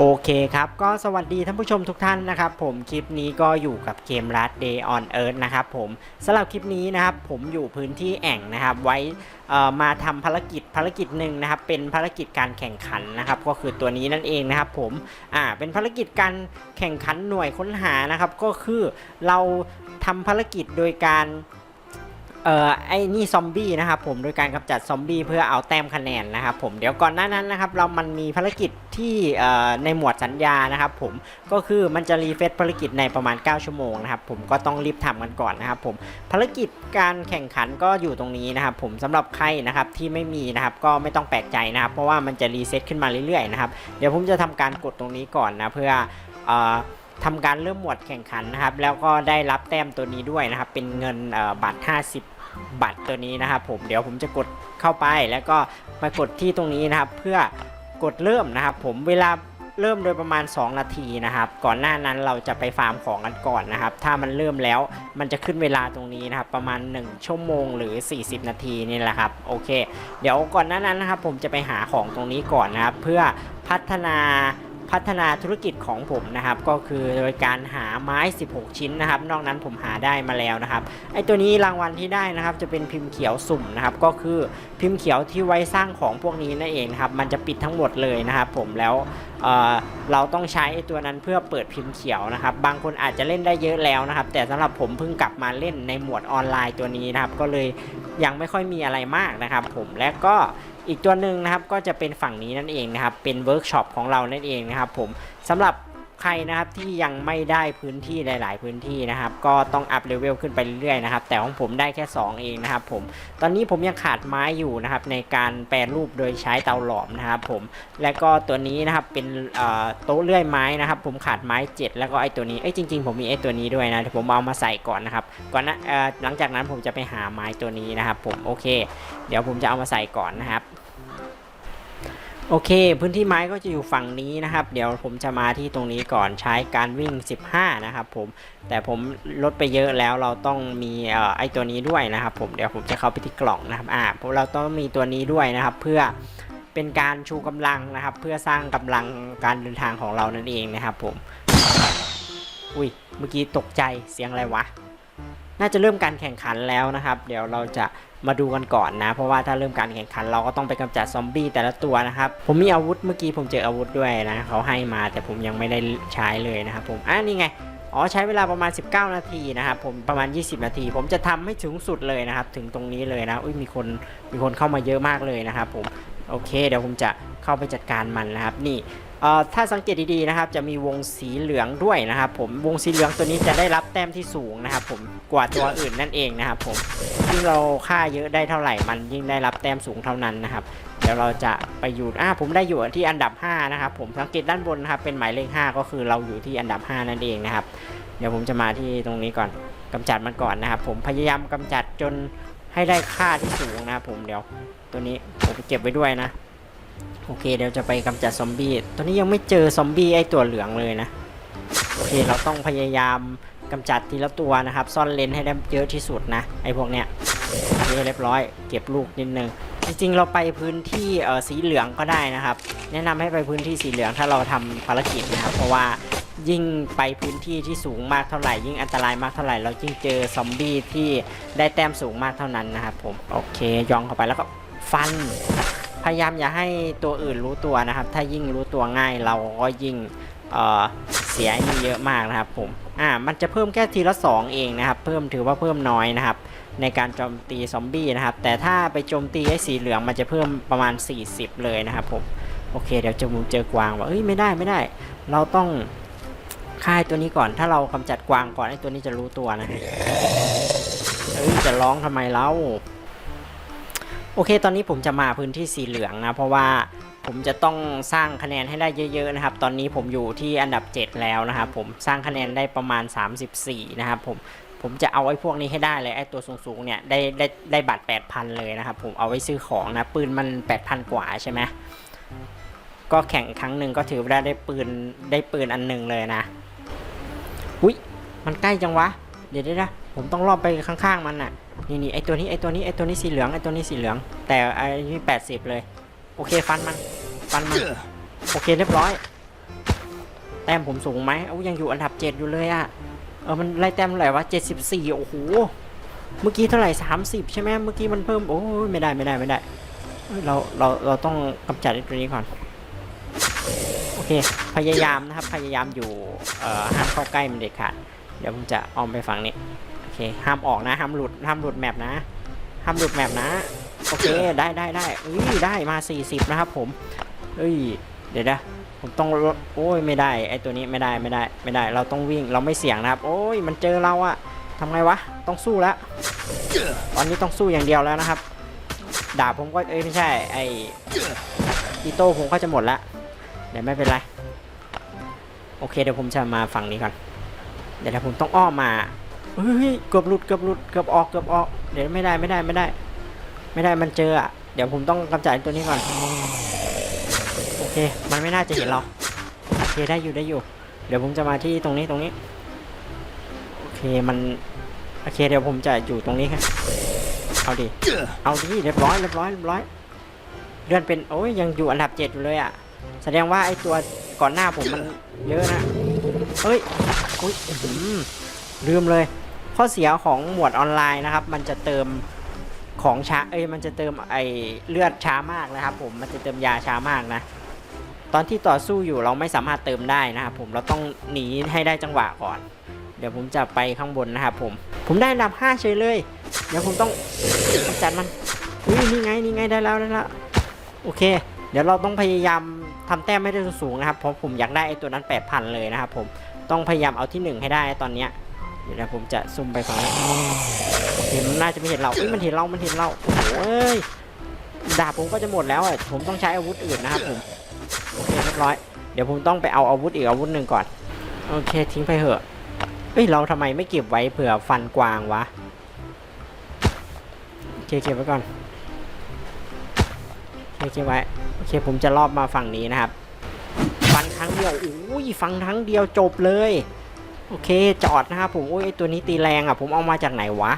โอเคครับ ก็สวัสดีท่านผู้ชมทุกท่านนะครับ ผมคลิปนี้ก็อยู่กับเกม Last Day on Earth นะครับผมสำหรับคลิปนี้นะครับ ผมอยู่พื้นที่แอ่งนะครับ ไว้อ่อมาทำภารกิจภารกิจหนึ่งนะครับ เป็นภารกิจการแข่งขันนะครับ ก็คือตัวนี้นั่นเองนะครับ ผมอ่าเป็นภารกิจการแข่งขันหน่วยค้นหานะครับ ก็คือเราทำภารกิจโดยการ เอ่อไอ้นี่ซอมบี้นะครับผมโดยการกำจัดซอมบี้เพื่อเอาแต้มคะแนนนะครับผมเดี๋ยวก่อนหน้านั้นนะครับเรามันมีภารกิจที่เอ่อในหมวดสัญญานะครับผมก็คือมันจะรีเฟซภารกิจในประมาณ 9 ชั่วโมงนะครับผมก็ต้องรีบทำกันก่อนนะครับผมภารกิจการแข่งขันก็อยู่ตรงนี้นะครับผมสำหรับใครนะครับที่ไม่มีนะครับก็ไม่ต้องแปลกใจนะครับเพราะว่ามันจะรีเซ็ตขึ้นมาเรื่อยๆนะครับเดี๋ยวผมจะทำการกดตรงนี้ก่อนนะเพื่อเอ่อ ทำการเริ่มหมวดแข่งขันนะครับ แล้วก็ได้รับแต้มตัวนี้ด้วยนะครับ เป็นเงินบัตร 50 บัตรตัวนี้นะครับ ผมเดี๋ยวผมจะกดเข้าไปแล้วก็มากดที่ตรงนี้นะครับ เพื่อกดเริ่มนะครับ ผมเวลาเริ่มโดยประมาณ 2 นาทีนะครับ ก่อนหน้านั้นเราจะไปฟาร์มของกันก่อนนะครับ ถ้ามันเริ่มแล้วมันจะขึ้นเวลาตรงนี้นะครับ ประมาณ 1 ชั่วโมงหรือ 40 นาทีนี่แหละครับ โอเค เดี๋ยวก่อนหน้านั้นนะครับ ผมจะไปหาของตรงนี้ก่อนนะครับ เพื่อพัฒนา พัฒนาธุรกิจของผมนะครับ ก็คือโดยการหาไม้ 16 ชิ้นนะครับ นอกนั้นผมหาได้มาแล้วนะครับ ไอตัวนี้รางวัลที่ได้นะครับ จะเป็นพิมพ์เขียวสุ่มนะครับ ก็คือพิมพ์เขียวที่ไว้สร้างของพวกนี้นั่นเองครับ มันจะปิดทั้งหมดเลยนะครับผมแล้วเเราต้องใช้ไอตัวนั้นเพื่อเปิดพิมพ์เขียวนะครับ บางคนอาจจะเล่นได้เยอะแล้วนะครับ แต่สำหรับผมเพิ่งกลับมาเล่นในหมวดออนไลน์ตัวนี้นะครับ ก็เลยยังไม่ค่อยมีอะไรมากนะครับ ผมและก็ อีกตัวหนึ่งนะครับก็จะเป็นฝั่งนี้นั่นเองนะครับ เป็นเวิร์กช็อปของเรานั่นเองนะครับผมสำหรับใครนะครับที่ยังไม่ได้พื้นที่หลาย ๆ พื้นที่นะครับ ก็ต้องอัพเลเวลขึ้นไปเรื่อยๆนะครับ แต่ของผมได้แค่ 2 เองนะครับผมตอนนี้ผมยังขาดไม้อยู่นะครับ ในการแปรรูปโดยใช้เตาหลอมนะครับผมและก็ตัวนี้นะครับเป็นโต๊ะเลื่อยไม้นะครับ ผมขาดไม้ 7 แล้วก็ไอ้ตัวนี้เอ้ยจริง ๆ ผมมีไอ้ตัวนี้ด้วยนะแต่ผมเอามาใส่ก่อนนะครับก่อนนะหลังจากนั้นผมจะไปหาไม้ตัวนี้นะครับ ผมโอเค เดี๋ยวผมจะเอามาใส่ก่อนนะครับ โอเค พื้นที่ไม้ก็จะอยู่ฝั่งนี้นะครับ เดี๋ยวผมจะมาที่ตรงนี้ก่อนใช้การวิ่ง 15 นะครับผมแต่ผมลดไปเยอะแล้วเราต้องมีเอ่อไอตัวนี้ด้วยนะครับ ผมเดี๋ยวผมจะเข้าไปที่กล่องนะครับอ่าเราต้องมีตัวนี้ด้วยนะครับ เพื่อเป็นการชูกำลังนะครับ เพื่อสร้างกำลังการเดินทางของเรานั่นเองนะครับ ผมอุ้ยเมื่อกี้ตกใจเสียงอะไรวะน่าจะเริ่มการแข่งขันแล้วนะครับ เดี๋ยวเราจะ มาดูกันก่อนนะ เพราะว่าถ้าเริ่มการแข่งขันเราก็ต้องไปกำจัดซอมบี้แต่ละตัวนะครับ ผมมีอาวุธเมื่อกี้ผมเจออาวุธด้วยนะเขาให้มาแต่ผมยังไม่ได้ใช้เลยนะครับผมอ่านี่ไงอ๋อใช้เวลาประมาณ 19 นาทีนะครับผมประมาณ 20 นาที ผมจะทำให้ถึงสุดเลยนะครับ ถึงตรงนี้เลยนะอุ้ยมีคนมีคนเข้ามาเยอะมากเลยนะครับผมโอเค เดี๋ยวผมจะเข้าไปจัดการมันนะครับ นี่ ถ้าสังเกตดีๆนะครับ จะมีวงสีเหลืองด้วยนะครับ ผมวงสีเหลืองตัวนี้จะได้รับแต้มที่สูงนะครับ ผมกว่าตัวอื่นนั่นเองนะครับผมยิ่งเราค่าเยอะได้เท่าไหร่มันยิ่งได้รับแต้มสูงเท่านั้นนะครับ เดี๋ยวเราจะไปอยู่อ่าผมได้อยู่ที่อันดับ 5 นะครับ ผมสังเกตด้านบนนะครับเป็นหมายเลข 5 ก็คือเราอยู่ที่อันดับ 5 นั่นเองนะครับ เดี๋ยวผมจะมาที่ตรงนี้ก่อนกำจัดมันก่อนนะครับ ผมพยายามกำจัดจนให้ได้ค่าที่สูงนะครับผมเดี๋ยวตัวนี้ผมเก็บไว้ด้วยนะ โอเคเดี๋ยวจะไปกำจัดซอมบี้ตัวนี้ยังไม่เจอซอมบี้ไอตัวเหลืองเลยนะ โอเคเราต้องพยายามกำจัดทีละตัวนะครับ ซ่อนเลนให้ได้เยอะที่สุดนะ ไอพวกเนี้ยโอเคเรียบร้อย เก็บลูกนิดนึง จริงๆเราไปพื้นที่เอ่อสีเหลืองก็ได้นะครับ แนะนำให้ไปพื้นที่สีเหลืองถ้าเราทำภารกิจนะครับ เพราะว่ายิ่งไปพื้นที่ที่สูงมากเท่าไหร่ ยิ่งอันตรายมากเท่าไหร่ เรายิ่งเจอซอมบี้ที่ได้แต้มสูงมากเท่านั้นนะครับผม โอเคย่องเข้าไปแล้วก็ฟัน ยายามอย่าให้ตัวอื่นรู้ตัวนะครับ ถ้ายิ่งรู้ตัวง่ายเราก็ยิ่งเเสียอ้นี่เยอะมากนะครับผมอ่ามันจะเพิ่มแค่ทีละ 2 เองนะครับ เพิ่มถือว่าเพิ่มน้อยนะครับ ในการโจมตีซอมบี้นะครับ แต่ถ้าไปโจมตีไอ้สีเหลืองมันจะเพิ่มประมาณ 40 เลยนะครับผมโอเคเดี๋ยวจะมูเจอกวางว่าเอ้ยไม่ได้ไม่ได้ เราต้องฆ่าตัวนี้ก่อน ถ้าเรากำจัดกวางก่อนไอ้ตัวนี้จะรู้ตัวนะเอ้ยจะร้องทำไมเล่า โอเค ตอนนี้ผมจะมาพื้นที่สีเหลืองนะ เพราะว่าผมจะต้องสร้างคะแนนให้ได้เยอะๆนะครับ ตอนนี้ผมอยู่ที่อันดับ 7 แล้วนะครับผมสร้างคะแนนได้ประมาณ 34 นะครับผมผมจะเอาไอ้พวกนี้ให้ได้เลยไอ้ตัวสูงๆเนี่ยได้ได้ได้บัตร 8,000 เลยนะครับผมเอาไว้ซื้อของนะปืนมัน 8,000 กว่าใช่ไหมก็แข่งครั้งหนึ่งก็ถือว่าได้ปืนได้ปืนอันหนึ่งเลยนะ อุ้ยมันใกล้จังวะ เดี๋ยวเดี๋ยวนะ ผมต้องรอบไปข้างๆมันน่ะนี่นี่ไอตัวนี้ไอตัวนี้ไอตัวนี้สีเหลืองไอตัวนี้สีเหลือง แต่ไอนี่แปดสิบเลย โอเคฟันมันฟันมันโอเคเรียบร้อย แต้มผมสูงไหมเอ้ายังอยู่อันดับเจ็ดอยู่เลยอะเออมันไล่แต้มเท่าไหร่วะเจ็ดสิบสี่โอ้โหเมื่อกี้เท่าไหร่สามสิบใช่ไหมเมื่อกี้มันเพิ่มโอ้ยไม่ได้ไม่ได้ไม่ได้เอ้ยเราเราเราต้องกำจัดไอตัวนี้ก่อนโอเคพยายามนะครับพยายามอยู่เอ่อห้ามเข้าใกล้มันเด็ดขาดเดี๋ยวผมจะออมไปฝั่งนี้ เคห้ามออกนะห้ามหลุดห้ามหลุดแมปนะห้ามหลุดแมปนะโอเคได้ได้ได้เอ้ยได้มา 40 นะครับผมเอ้ยเดี๋ยวนะผมต้องลดโอ้ยไม่ได้ไอตัวนี้ไม่ได้ไม่ได้ไม่ได้ เราต้องวิ่งเราไม่เสี่ยงนะครับ โอ้ยมันเจอเราอะทำไงวะต้องสู้แล้วตอนนี้ต้องสู้อย่างเดียวแล้วนะครับดาบผมก็เอ้ยไม่ใช่ไออีโต้ผมก็จะหมดละเดี๋ยวไม่เป็นไรโอเคเดี๋ยวผมจะมาฝั่งนี้ก่อนเดี๋ยวนะผมต้องอ้อมมา เฮ้ยเกือบหลุดเกือบหลุดเกือบออกเกือบออก เดี๋ยวไม่ได้ไม่ได้ไม่ได้ ไม่ได้มันเจออะ เดี๋ยวผมต้องกำจัดตัวนี้ก่อน โอเค มันไม่น่าจะเห็นเรา โอเคได้อยู่ได้อยู่ เดี๋ยวผมจะมาที่ตรงนี้ตรงนี้ โอเคมัน โอเค เดี๋ยวผมจะอยู่ตรงนี้ครับเอาดิ เอาดิเรียบร้อยเรียบร้อยเรียบร้อยเลื่อนเป็นโอ้ยยังอยู่อันดับเจ็ดอยู่เลยอะ แสดงว่าไอ้ตัวก่อนหน้าผมมันเยอะนะเฮ้ยอุ้ยอื้อหือลืมเลย ข้อเสียของหมวดออนไลน์นะครับ มันจะเติมของช้าเอ้ยมันจะเติมไอเลือดช้ามากนะครับ ผมมันจะเติมยาช้ามากนะตอนที่ต่อสู้อยู่เราไม่สามารถเติมได้นะครับผมเราต้องหนีให้ได้จังหวะก่อน เดี๋ยวผมจะไปข้างบนนะครับผมผมได้อันดับ5เฉยเลย เดี๋ยวผมต้องจัดมันอุ้ยนี่ไงนี่ไงได้แล้วได้แล้วโอเค เดี๋ยวเราต้องพยายามทำแต้มไม่ได้สูงๆนะครับเพราะผมอยากได้ไอตัวนั้น8,000เลยนะครับผมต้องพยายามเอาที่1ให้ได้ตอนเนี้ย ดี๋ยวผมจะซุ่มไปฝั่งนี้เห็นมันน่าจะไม่เห็นเราเอ้ยมันเห็นเรา มันเห็นเราโอ้อยดาบผมก็จะหมดแล้วอะผมต้องใช้อาวุธอื่นนะครับผมโอเคเรียบร้อยเดี๋ยวผมต้องไปเอาอาวุธอีกอาวุธหนึ่งก่อนโอเคทิ้งไปเถอะเอ้ยเราทำไมไม่เก็บไว้เผื่อฟันกวางวะโอเคเก็บไว้ก่อนโอเคเก็บไว้โอเคผมจะรอบมาฝั่งนี้นะครับฟันครั้งเดียวอุ้ยฟันครั้งเดียวจบเลย โอเคจอดนะครับผมโอ้ยไอตัวนี้ตีแรงอะ ผมเอามาจากไหนวะ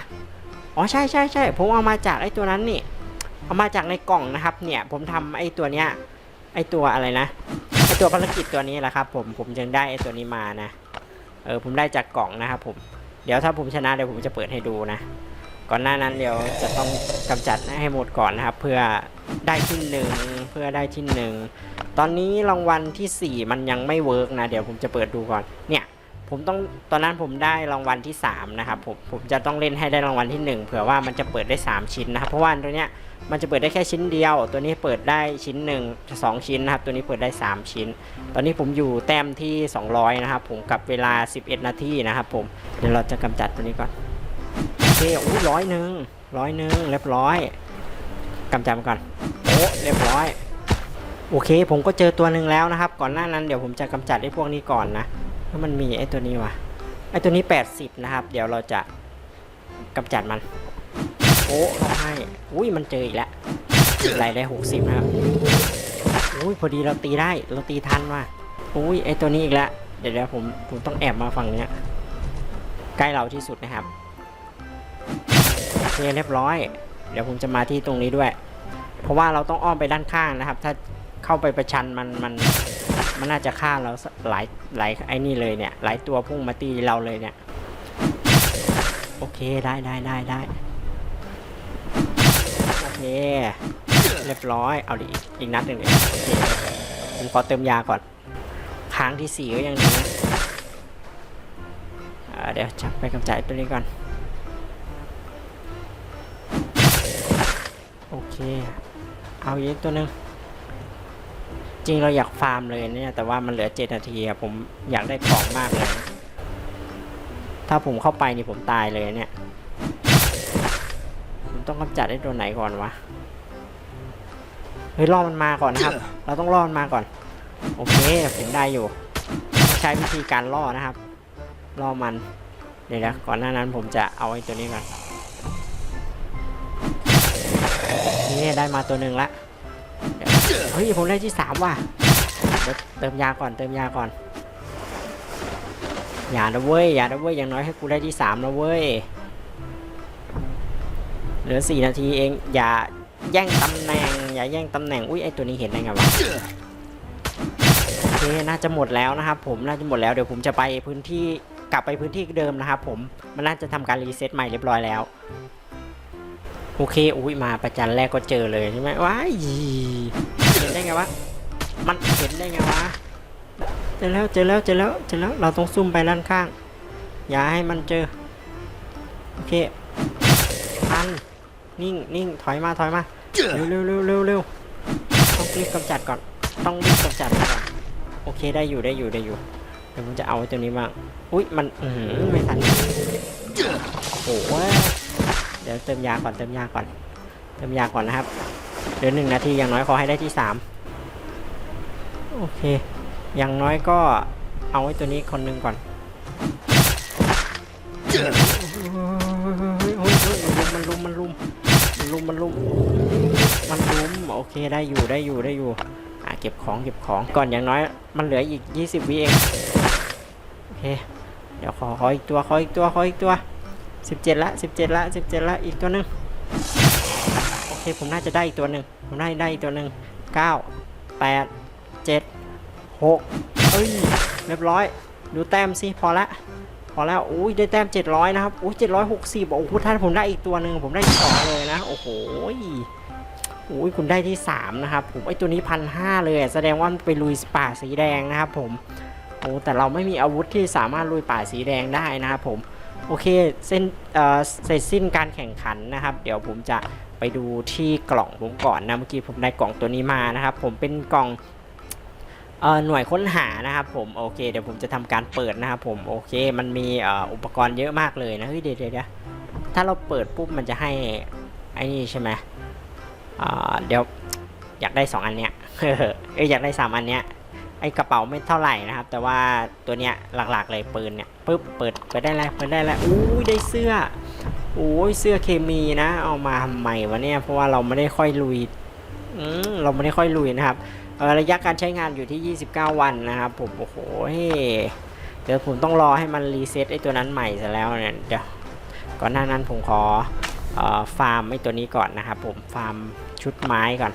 อ๋อใช่ใช่ใช่ผมเอามาจากไอตัวนั้นนี่ เอามาจากในกล่องนะครับ เนี่ย ผมทำไอตัวเนี้ยไอตัวอะไรนะไอตัวภารกิจตัวนี้แหละครับ ผมผมจึงได้ไอตัวนี้มานะเออผมได้จากกล่องนะครับ ผมเดี๋ยวถ้าผมชนะเดี๋ยวผมจะเปิดให้ดูนะ ก่อนหน้านั้นเดี๋ยวจะต้องกำจัดให้หมดก่อนนะครับ เพื่อได้ที่หนึ่งเพื่อได้ที่หนึ่งตอนนี้รางวัลที่ 4 มันยังไม่เวิร์กนะ เดี๋ยวผมจะเปิดดูก่อนเนี่ย ผมต้องตอนนั้นผมได้รางวัลที่ 3 นะครับผมผมจะต้องเล่นให้ได้รางวัลที่ 1 เผื่อว่ามันจะเปิดได้ 3 ชิ้นนะครับ เพราะว่าตัวเนี้ยมันจะเปิดได้แค่ชิ้นเดียว ตัวนี้เปิดได้ชิ้นหนึ่งสองชิ้นนะครับ ตัวนี้เปิดได้ 3 ชิ้น ตอนนี้ผมอยู่แต้มที่ 200 นะครับ ผมกับเวลา 11 นาทีนะครับ ผมเดี๋ยวเราจะกำจัดตัวนี้ก่อนโอเคโอ้ร้อยหนึ่งร้อยหนึ่งเรียบร้อยกำจัดมันก่อนโอ้เรียบร้อย โอเค ผมก็เจอตัวหนึ่งแล้วนะครับ ก่อนหน้านั้นเดี๋ยวผมจะกำจัดไอ้พวกนี้ก่อนนะ เพรามันมีไอ้ตัวนี้วะไอ้ตัวนี้ 80 นะครับ เดี๋ยวเราจะกำจัดมัน โอ้ร้องไห้อุ้ยมันเจออีกแล้วรายได้ 60 นะครับอุ้ยพอดีเราตีได้เราตีทันว่ะอุ้ยไอ้ตัวนี้อีกแล้วเดี๋ยวเดี๋ยวผมผมต้องแอบมาฝั่งเนี้ยใกล้เราที่สุดนะครับโอเคเรียบร้อย เดี๋ยวผมจะมาที่ตรงนี้ด้วย เพราะว่าเราต้องอ้อมไปด้านข้างนะครับ ถ้าเข้าไปประชันมันมัน มันน่าจะฆ่าเราหลายหลายไอ้นี่เลยเนี่ยหลายตัวพุ่งมาตีเราเลยเนี่ย โอเคได้ได้ได้ได้โอเค เรียบร้อยเอาดิอีกนัดหนึ่งโอเคผมขอเติมยาก่อนค้างที่สี่ก็ยังดีนะเดี๋ยวจับไปกำจัดตัวนี้ก่อน โอเค เอาอีกตัวหนึ่ง ริงเราอยากฟาร์มเลยเนี่ย แต่ว่ามันเหลือเจ็ดนาทีอะผมอยากได้ของมากเลยถ้าผมเข้าไปนี่ผมตายเลยเนี่ย ผมต้องกำจัดได้ตัวไหนก่อนวะ เฮ้ยล่อมันมาก่อนนะครับ เราต้องล่อมันมาก่อน โอเคผมได้อยู่ ใช้วิธีการล่อนะครับ ล่อมันเดี๋ยวนะก่อนหน้านั้นผมจะเอาไอ้ตัวนี้ก่อนนี่ได้มาตัวหนึ่งละ เฮ้ยผมได้ที่สามว่ะเติมยาก่อนเติมยาก่อน อย่านะเว้ยอย่านะเว้ยอย่างน้อยให้กูได้ที่สามนะเว้ยเหลือสี่นาทีเองอย่าแย่งตำแหน่ง อย่าแย่งตำแหน่งอุ้ยไอตัวนี้เห็นได้ไงวะโอเคน่าจะหมดแล้วนะครับผมน่าจะหมดแล้วเดี๋ยวผมจะไปพื้นที่กลับไปพื้นที่เดิมนะครับผมมันน่าจะทำการรีเซ็ตใหม่เรียบร้อยแล้วโอเคอุ้ยมาประจันแรกก็เจอเลยใช่ไหมว้าย เห็นได้ไงวะ มันเห็นได้ไงวะ เจอแล้วเจอแล้วเจอแล้วเจอแล้ว เราต้องซุ่มไปด้านข้าง อย่าให้มันเจอ โอเคพัน นิ่งนิ่งถอยมาถอยมา เร็วเร็วเร็วเร็วเร็วต้องรีบกำจัดก่อน ต้องรีบกำจัดก่อน โอเคได้อยู่ได้อยู่ได้อยู่ เดี๋ยวผมจะเอาตัวนี้บ้าง อุ้ยมันอืไม่ทัน โอ้โห เดี๋ยวเติมยาก่อนเติมยาก่อนเติมยาก่อนนะครับ เดี๋ยวหนึ่งนาทีอย่างน้อยขอให้ได้ที่สามโอเค อย่างน้อยก็เอาไว้ตัวนี้คนหนึ่งก่อนโอ้ยโอ้ยโอ้ยมันลุมมันลุมมันลุมมันลุมมันลุมโอเคได้อยู่ได้อยู่ได้อยู่อะเก็บของเก็บของก่อนอย่างน้อยมันเหลืออีก 20วิเองโอเคเดี๋ยวขอขออีกตัวขออีกตัวขออีกตัว 17ละ17ละ17ละอีกตัวหนึ่ง คผมน่าจะได้อีกตัวหนึ่งผมได้ได้อีกตัวหนึ่ง9 8 7 6เอ้ยเรียบร้อยดูแต้มสิพอละพอแล้วอุ้ยได้แต้ม 700 นะครับอุ้ย760โอ้โหถ้านผมได้อีกตัวหนึ่งผมได้สองเลยนะ โอ้โหอุ้ยคุณได้ที่ 3 นะครับ ผมไอตัวนี้พันห้าเลย แสดงว่ามันไปลุยป่าสีแดงนะครับผมโอ้แต่เราไม่มีอาวุธที่สามารถลุยป่าสีแดงได้นะครับผม โอเคเส้นเอ่อเสร็จสิ้นการแข่งขันนะครับ เดี๋ยวผมจะ ไปดูที่กล่องผมก่อนนะเมื่อกี้ผมได้กล่องตัวนี้มานะครับ ผมเป็นกล่องเอ่อหน่วยค้นหานะครับผมโอเคเดี๋ยวผมจะทำการเปิดนะครับผมโอเค มันมีอ,อุปกรณ์เยอะมากเลยนะเฮ้ยเดี๋ยวเดี๋ยวถ้าเราเปิดปุ๊บมันจะให้ไอ้นี่ใช่ไหมอ่าเดี๋ยวอยากได้ 2 อันเนี้ยเอ้ยอยากได้ 3 อันเนี้ยไอกระเป๋าไม่เท่าไหร่นะครับ แต่ว่าตัวเนี้ยหลักๆเลยปืนเนี่ยปุ๊บเปิดเปิดได้แล้วเปิดได้แล้วอู้ยได้เสื้อ โอ้ยเสื้อเคมีนะ เอามาทำไมวะเนี่ย เพราะว่าเราไม่ได้ค่อยลุยอืมเราไม่ได้ค่อยลุยนะครับระยะการใช้งานอยู่ที่ 29 วันนะครับผมโอ้โหเดี๋ยวผมต้องรอให้มันรีเซ็ตไอ้ตัวนั้นใหม่เสร็จแล้วเนี่ยเดี๋ยวก่อนหน้านั้นผมขอออฟาร์มไอ้ตัวนี้ก่อนนะครับผมฟาร์มชุดไม้ก่อน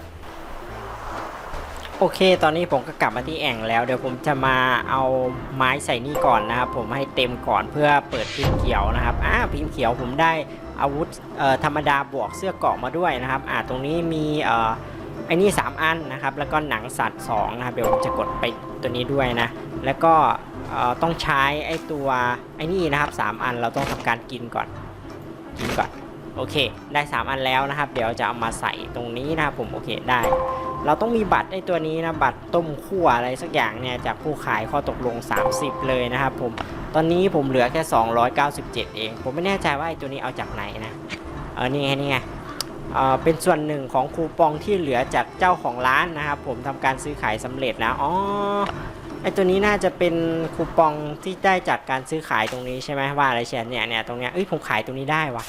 โอเค ตอนนี้ผมก็กลับมาที่แอ่งแล้ว เดี๋ยวผมจะมาเอาไม้ใส่นี่ก่อนนะครับ ผมให้เต็มก่อนเพื่อเปิดพิมพ์เขียวนะครับอ่าพิมพ์เขียวผมได้อาวุธธรรมดาบวกเสื้อเกาะมาด้วยนะครับอ่าตรงนี้มีเอ่อไอ้นี่ 3 อันนะครับ แล้วก็หนังสัตว์2นะครับ เดี๋ยวผมจะกดไปตัวนี้ด้วยนะ แล้วก็ต้องใช้ไอ้ตัวไอ้นี่นะครับ 3 อันเราต้องทำการกินก่อน กินก่อน โอเค ได้ 3 อันแล้วนะครับ เดี๋ยวจะเอามาใส่ตรงนี้นะครับผม โอเค ได้ เราต้องมีบัตรไอ้ตัวนี้นะบัตรต้มคั่วอะไรสักอย่างเนี่ยจากผู้ขายข้อตกลง 30 เลยนะครับผมตอนนี้ผมเหลือแค่ 297 เอง ผมไม่แน่ใจว่าไอ้ตัวนี้เอาจากไหนนะเออนี่ไงนี่ไงเอ่อเป็นส่วนหนึ่งของคูปองที่เหลือจากเจ้าของร้านนะครับผมทำการซื้อขายสำเร็จนะอ๋อไอตัวนี้น่าจะเป็นคูปองที่ได้จากการซื้อขายตรงนี้ใช่ไหมว่าอะไรเช่นเนี่ยเนี่ยตรงเนี้ยเอ้ยผมขายตรงนี้ได้วะ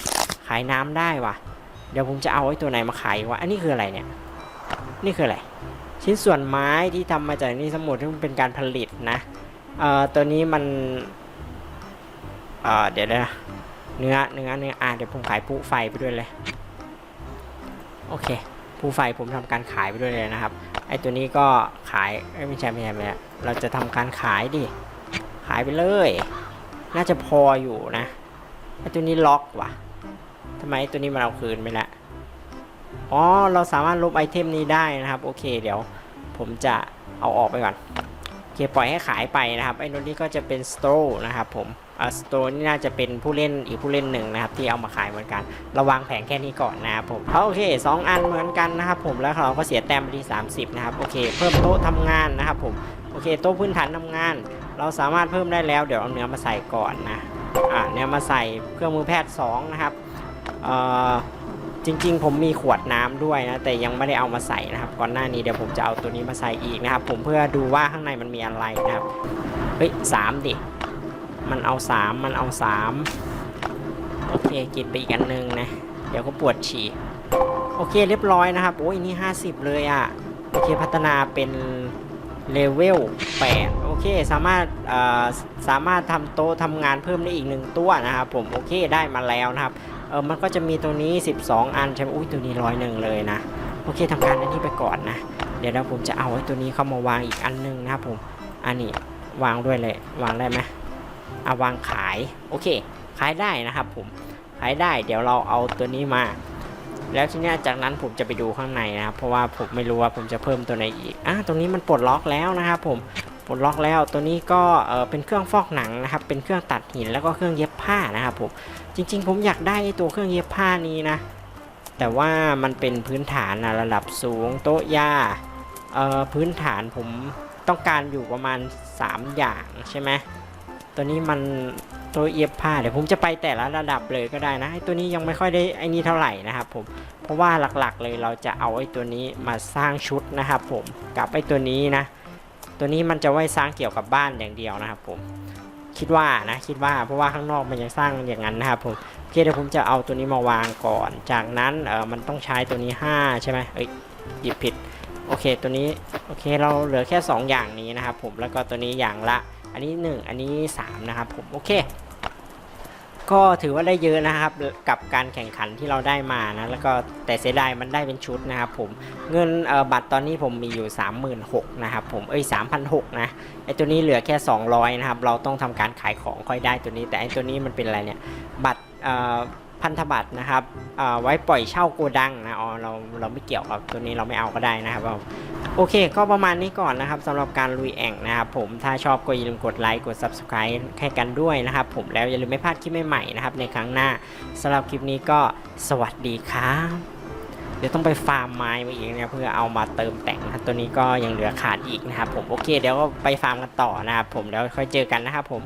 ขายน้ำได้วะเดี๋ยวผมจะเอาไอ้ตัวไหนมาขายวะอันนี้คืออะไรเนี่ย นี่คืออะไร ชิ้นส่วนไม้ที่ทำมาจากนี่ทั้งหมดที่มันเป็นการผลิตนะเอ่อตัวนี้มันเอ่อเดี๋ยวนะเนื้อเนื้อเนื้ออะเดี๋ยวผมขายผู้ไฟไปด้วยเลยโอเคผู้ไฟผมทำการขายไปด้วยเลยนะครับไอตัวนี้ก็ขายไม่ใช่ไม่ใช่ไม่ใช่เราจะทำการขายดิขายไปเลย น่าจะพออยู่นะไอตัวนี้ล็อกว่ะทำไมไอตัวนี้มันเอาคืนไปละ อ๋อ เราสามารถลบไอเทมนี้ได้นะครับ โอเค เดี๋ยวผมจะเอาออกไปก่อน โอเค ปล่อยให้ขายไปนะครับ ไอ้ตัวนี้ก็จะเป็นสโตร์นะครับผมอ่าสโตร์นี่น่าจะเป็นผู้เล่นอีกผู้เล่นหนึ่งนะครับ ที่เอามาขายเหมือนกันราวางแผงแค่นี้ก่อนนะครับผมโอเค 2 อันเหมือนกันนะครับผม แล้วเราก็เสียแต้มไปที่ 30 นะครับ โอเค เพิ่มโต๊ะทำงานนะครับผม โอเค โต๊ะพื้นฐานทำงาน เราสามารถเพิ่มได้แล้ว เดี๋ยวเอาเนื้อมาใส่ก่อนนะ อ่า เนื้อมาใส่เครื่องมือแพทย์2นะครับ เอ่อ จริงๆ ผมมีขวดน้ำด้วยนะแต่ยังไม่ได้เอามาใส่นะครับ ก่อนหน้านี้เดี๋ยวผมจะเอาตัวนี้มาใส่อีกนะครับ ผมเพื่อดูว่าข้างในมันมีอะไรนะครับเฮ้ยสามดิมันเอา3มันเอา3โอเคกินไปอีกอันหนึ่งนะเดี๋ยวก็ปวดฉี่โอเคเรียบร้อยนะครับโอ้ยนี่ 50 เลยอะ่ะโอเคพัฒนาเป็นเลเวล8โอเคสามารถสามารถทำโต๊ะทำงานเพิ่มได้อีกหนึ่งตัวนะครับผมโอเคได้มาแล้วนะครับ เออมันก็จะมีตัวนี้ 12 อันใช่ไหมอุ้ยตัวนี้ร้อยหนึ่งเลยนะ โอเคทำการอันนี้ไปก่อนนะ เดี๋ยวเราผมจะเอาไอ้ตัวนี้เข้ามาวางอีกอันนึงนะครับผม อันนี้วางด้วยเลยวางได้ไหมเอะวางขาย โอเค ขายได้นะครับผม ขายได้ เดี๋ยวเราเอาตัวนี้มา แล้วทีนี้จากนั้นผมจะไปดูข้างในนะครับ เพราะว่าผมไม่รู้ว่าผมจะเพิ่มตัวไหนอีก อะตรงนี้มันปลดล็อกแล้วนะครับผม ปลดล็อกแล้วตัวนี้ก็เป็นเครื่องฟอกหนังนะครับ เป็นเครื่องตัดหินแล้วก็เครื่องเย็บผ้านะครับผมจริง ๆ ผมอยากได้ตัวเครื่องเย็บผ้านี้นะ แต่ว่ามันเป็นพื้นฐานนะระดับสูงโต๊ะยาพื้นฐานผมต้องการอยู่ประมาณ 3 อย่างใช่ไหมตัวนี้มันตัวเย็บผ้าเดี๋ยวผมจะไปแต่ละระดับเลยก็ได้นะไอ้ตัวนี้ยังไม่ค่อยได้ไอ้นี่เท่าไหร่นะครับผมเพราะว่าหลักๆเลยเราจะเอาไอ้ตัวนี้มาสร้างชุดนะครับผมกับไอ้ตัวนี้นะ ตัวนี้มันจะไว้สร้างเกี่ยวกับบ้านอย่างเดียวนะครับผมคิดว่านะคิดว่าเพราะว่าข้างนอกมันยังสร้างอย่างนั้นนะครับผมโอเคเดี๋ยวผมจะเอาตัวนี้มาวางก่อน จากนั้นเออมันต้องใช้ตัวนี้ 5 ใช่ไหมเอ้ยหยิบผิดโอเคตัวนี้โอเคเราเหลือแค่ 2 อย่างนี้นะครับผมแล้วก็ตัวนี้อย่างละ อันนี้ 1 อันนี้ 3 นะครับผมโอเค ก็ถือว่าได้เยอะนะครับกับการแข่งขันที่เราได้มานะแล้วก็แต่เสียดายมันได้เป็นชุดนะครับผมเงินบัตรตอนนี้ผมมีอยู่ 36,000นะครับผมเอ้ย3,600นะไอตัวนี้เหลือแค่ 200นะครับเราต้องทำการขายของค่อยได้ตัวนี้ แต่ไอตัวนี้มันเป็นอะไรเนี่ยบัตรพันธบัตรนะครับเอ่อไว้ปล่อยเช่าโกดังนะอ๋อเราเราไม่เกี่ยวกับตัวนี้เราไม่เอาก็ได้นะครับผม โอเค ก็ประมาณนี้ก่อนนะครับสำหรับการลุยแอ่งนะครับผมถ้าชอบก็อย่าลืมกดไลค์กด subscribe ให้กันด้วยนะครับผมแล้วอย่าลืมไม่พลาดคลิปใหม่ๆนะครับในครั้งหน้าสำหรับคลิปนี้ก็สวัสดีครับเดี๋ยวต้องไปฟาร์มไม้มาอีกนะเพื่อเอามาเติมแต่งนะตัวนี้ก็ยังเหลือขาดอีกนะครับผมโอเค เดี๋ยวก็ไปฟาร์มกันต่อนะครับผมแล้วค่อยเจอกันนะครับผม